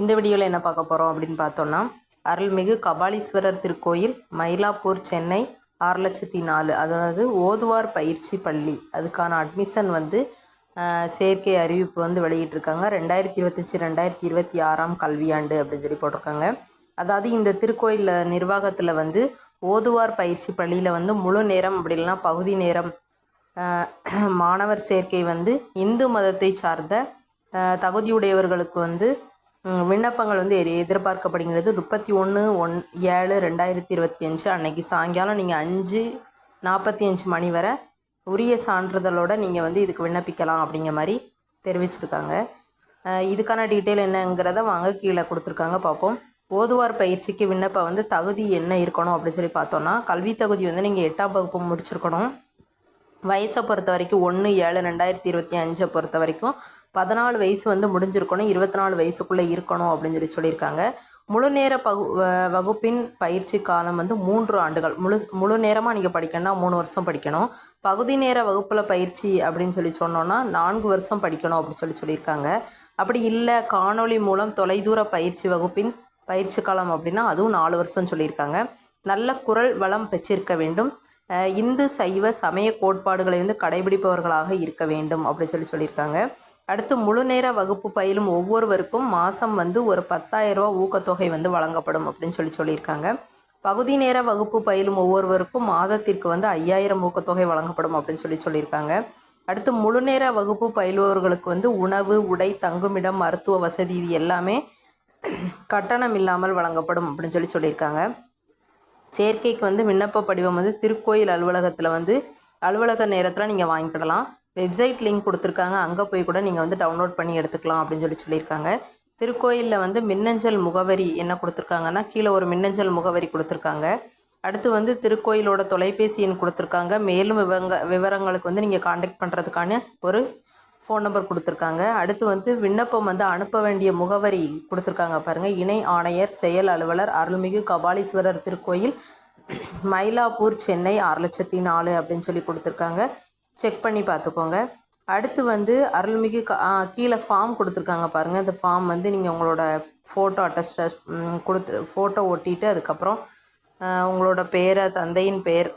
இந்த வீடியோவில் என்ன பார்க்க போகிறோம் அப்படின்னு பார்த்தோன்னா அருள்மிகு கபாலீஸ்வரர் திருக்கோயில் மயிலாப்பூர் சென்னை ஆறு லட்சத்தி நாலு. அதாவது ஓதுவார் பயிற்சி பள்ளி. அதுக்கான அட்மிஷன் வந்து செயற்கை அறிவிப்பு வந்து வெளியிட்டிருக்காங்க. ரெண்டாயிரத்தி இருபத்தஞ்சி ரெண்டாயிரத்தி இருபத்தி ஆறாம் கல்வியாண்டு அப்படின்னு சொல்லி போட்டிருக்காங்க. அதாவது இந்த திருக்கோயில் நிர்வாகத்தில் வந்து ஓதுவார் பயிற்சி பள்ளியில் வந்து முழு நேரம் அப்படி இல்லைனா பகுதி நேரம் மாணவர் சேர்க்கை வந்து இந்து மதத்தை சார்ந்த தகுதியுடையவர்களுக்கு வந்து விண்ணப்பங்கள் வந்து எதிர்- எதிர்பார்க்கப்படுகிறது. முப்பத்தி ஒன்று ஒன் ஏழு ரெண்டாயிரத்தி இருபத்தி அஞ்சு அன்னைக்கு சாயங்காலம் நீங்கள் அஞ்சு நாற்பத்தி அஞ்சு மணி வரை உரிய சான்றிதழோடு நீங்கள் வந்து இதுக்கு விண்ணப்பிக்கலாம் அப்படிங்கிற மாதிரி தெரிவிச்சிருக்காங்க. இதுக்கான டீட்டெயில் என்னங்கிறத வாங்க கீழே கொடுத்துருக்காங்க பார்ப்போம். ஓதுவார் பயிற்சிக்கு விண்ணப்பம் வந்து தகுதி என்ன இருக்கணும் அப்படின்னு சொல்லி பார்த்தோன்னா கல்வி தகுதி வந்து நீங்கள் எட்டாம் வகுப்பு முடிச்சிருக்கணும். வயசை பொறுத்த வரைக்கும் ஒன்று ஏழு ரெண்டாயிரத்தி இருபத்தி அஞ்சை பொறுத்த வரைக்கும் பதினாலு வயசு வந்து முடிஞ்சிருக்கணும் இருபத்தி நாலு வயசுக்குள்ளே இருக்கணும் அப்படின்னு சொல்லி சொல்லியிருக்காங்க. முழு நேர பகு வகுப்பின் பயிற்சி காலம் வந்து மூன்று ஆண்டுகள். முழு முழு நேரமாக நீங்கள் படிக்கணும்னா மூணு வருஷம் படிக்கணும். பகுதி நேர வகுப்பில் பயிற்சி அப்படின்னு சொல்லி சொன்னோன்னா நான்கு வருஷம் படிக்கணும் அப்படின்னு சொல்லி சொல்லியிருக்காங்க. அப்படி இல்லை காணொளி மூலம் தொலைதூர பயிற்சி வகுப்பின் பயிற்சி காலம் அப்படின்னா அதுவும் நாலு வருஷம் சொல்லியிருக்காங்க. நல்ல குரல் வளம் பெற்றிருக்க வேண்டும். இந்து சைவ சமய கோட்பாடுகளை வந்து கடைபிடிப்பவர்களாக இருக்க வேண்டும் அப்படின்னு சொல்லி சொல்லியிருக்காங்க. அடுத்து முழு நேர வகுப்பு பயிலும் ஒவ்வொருவருக்கும் மாதம் வந்து ஒரு பத்தாயிரரூபா ஊக்கத்தொகை வந்து வழங்கப்படும் அப்படின்னு சொல்லி சொல்லியிருக்காங்க. பகுதி நேர வகுப்பு பயிலும் ஒவ்வொருவருக்கும் மாதத்திற்கு வந்து ஐயாயிரம் ஊக்கத்தொகை வழங்கப்படும் அப்படின்னு சொல்லி சொல்லியிருக்காங்க. அடுத்து முழு நேர வகுப்பு பயிலுபவர்களுக்கு வந்து உணவு உடை தங்குமிடம் மருத்துவ வசதி இது எல்லாமே கட்டணம் இல்லாமல் வழங்கப்படும் அப்படின்னு சொல்லி சொல்லியிருக்காங்க. சேர்க்கைக்கு வந்து விண்ணப்ப படிவம் வந்து திருக்கோயில் அலுவலகத்தில் வந்து அலுவலக நேரத்தில் நீங்கள் வாங்கிக்கிடலாம். வெப்சைட் லிங்க் கொடுத்துருக்காங்க. அங்கே போய் கூட நீங்கள் வந்து டவுன்லோட் பண்ணி எடுத்துக்கலாம் அப்படின்னு சொல்லி சொல்லியிருக்காங்க. திருக்கோயிலில் வந்து மின்னஞ்சல் முகவரி என்ன கொடுத்துருக்காங்கன்னா கீழே ஒரு மின்னஞ்சல் முகவரி கொடுத்துருக்காங்க. அடுத்து வந்து திருக்கோயிலோட தொலைபேசி எண் கொடுத்துருக்காங்க. மேலும் விவங்க விவரங்களுக்கு வந்து நீங்கள் காண்டாக்ட் பண்ணுறதுக்கான ஒரு ஃபோன் நம்பர் கொடுத்துருக்காங்க. அடுத்து வந்து விண்ணப்பம் வந்து அனுப்ப வேண்டிய முகவரி கொடுத்துருக்காங்க பாருங்கள் இணை ஆணையர் செயல் அலுவலர் அருள்மிகு கபாலீஸ்வரர் திருக்கோயில் மயிலாப்பூர் சென்னை ஆறு லட்சத்தி நாலு அப்படின்னு சொல்லி கொடுத்துருக்காங்க. செக் பண்ணி பார்த்துக்கோங்க. அடுத்து வந்து அருள்மிகு கீழே ஃபார்ம் கொடுத்துருக்காங்க பாருங்கள் இந்த ஃபார்ம் வந்து நீங்கள் உங்களோட ஃபோட்டோ அட்டஸ்ட கொடுத்து ஃபோட்டோ ஒட்டிட்டு அதுக்கப்புறம் உங்களோட பேரை தந்தையின் பேர்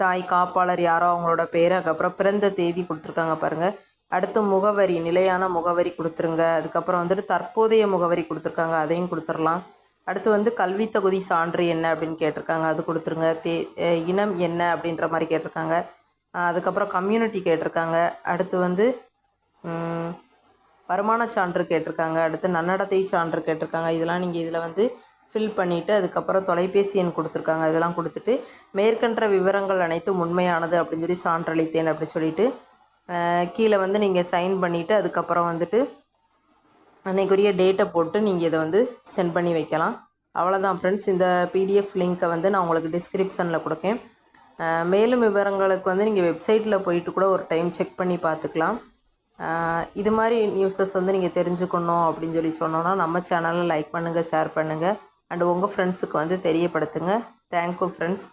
தாய் காப்பாளர் யாரோ அவங்களோட பேர் அதுக்கப்புறம் பிறந்த தேதி கொடுத்துருக்காங்க பாருங்கள் அடுத்து முகவரி நிலையான முகவரி கொடுத்துருங்க. அதுக்கப்புறம் வந்துட்டு தற்போதைய முகவரி கொடுத்துருக்காங்க அதையும் கொடுத்துடலாம் அடுத்து வந்து கல்வி தகுதி சான்று என்ன அப்படின்னு கேட்டிருக்காங்க அது கொடுத்துருங்க. தே இனம் என்ன அப்படின்ற மாதிரி கேட்டிருக்காங்க. அதுக்கப்புறம் கம்யூனிட்டி கேட்டிருக்காங்க. அடுத்து வந்து வருமான சான்று கேட்டிருக்காங்க. அடுத்து நன்னடத்தை சான்று கேட்டிருக்காங்க. இதெல்லாம் நீங்கள் இதில் வந்து ஃபில் பண்ணிவிட்டு அதுக்கப்புறம் தொலைபேசி எண் கொடுத்துருக்காங்க. இதெல்லாம் கொடுத்துட்டு மேற்கண்ட விவரங்கள் அனைத்தும் உண்மையானது அப்படின்னு சொல்லி சான்றளித்தேன் அப்படின்னு சொல்லிட்டு கீழே வந்து நீங்கள் சைன் பண்ணிவிட்டு அதுக்கப்புறம் வந்துட்டு அன்றைக்குரிய டேட்டை போட்டு நீங்கள் இதை வந்து சென்ட் பண்ணி வைக்கலாம். அவ்வளோதான் ஃப்ரெண்ட்ஸ் இந்த பிடிஎஃப் லிங்க்கை வந்து நான் உங்களுக்கு டிஸ்கிரிப்ஷனில் கொடுக்கேன். மேலும் விவரங்களுக்கு வந்து நீங்கள் வெப்சைட்டில் போயிட்டு கூட ஒரு டைம் செக் பண்ணி பார்த்துக்கலாம். இது மாதிரி நியூஸஸ் வந்து நீங்கள் தெரிஞ்சுக்கணும் அப்படின்னு சொல்லி சொன்னோன்னா நம்ம சேனலை லைக் பண்ணுங்கள் ஷேர் பண்ணுங்கள் அண்ட் உங்கள் ஃப்ரெண்ட்ஸுக்கு வந்து தெரியப்படுத்துங்க. Thank you friends